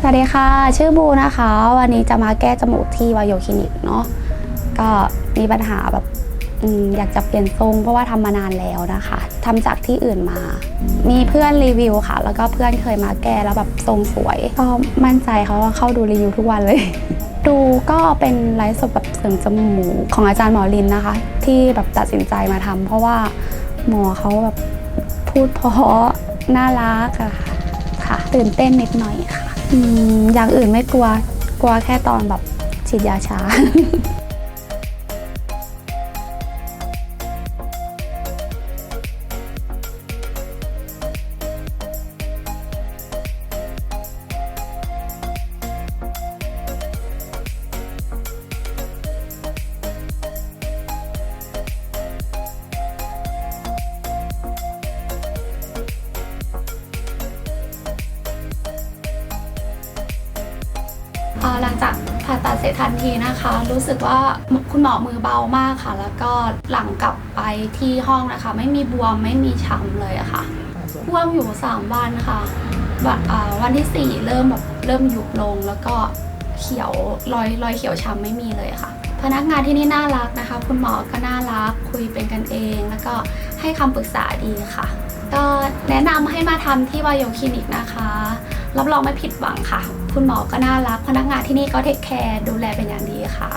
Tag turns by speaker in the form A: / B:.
A: สวัสดีค่ะ ชื่อบูนะคะ วันนี้จะมาแก้จมูกที่วายโยคลินิกเนาะก็มีปัญหาแบบอยากจะเปลี่ยนทรงเพราะว่าทำมานานแล้วนะคะทำจากที่อื่นมา มีเพื่อนรีวิวค่ะ แล้วก็เพื่อนเคยมาแก้แล้วแบบทรงสวยก็มั่นใจเขาว่าเข้าดูรีวิวทุกวันเลย ดูก็เป็นไลฟ์สดแบบเสริมจมูกของอาจารย์หมอลินนะคะ ที่แบบตัดสินใจมาทำเพราะว่าหมอเขาแบบพูดเพราะน่ารักอะค่ะ ตื่นเต้นนิดหน่อยค่ะ อย่างอื่นไม่กลัว กลัวแค่ตอนแบบฉีดยาชา หลังจากผ่าตัดเสร็จทันทีนะคะ รู้สึกว่าคุณหมอมือเบามากค่ะ แล้วก็หลังกลับไปที่ห้องนะคะ ไม่มีบวมไม่มีช้ำเลยอะค่ะบวมอยู่ 3 วันค่ะวันอ่าวันที่ 4 เริ่มแบบเริ่มยุบลงแล้วก็เขียวรอยรอยเขียวช้ำไม่มีเลยค่ะ พนักงานที่นี่น่ารักนะคะ คุณหมอก็น่ารักคุยเป็นกันเอง แล้วก็ให้คำปรึกษาดีค่ะ ก็แนะนำให้มาทำที่วายโยคลินิกนะคะ รับรองไม่ผิดหวังค่ะ คุณหมอก็น่ารัก พนักงานที่นี่ก็เทคแคร์ดูแลเป็นอย่างดีค่ะ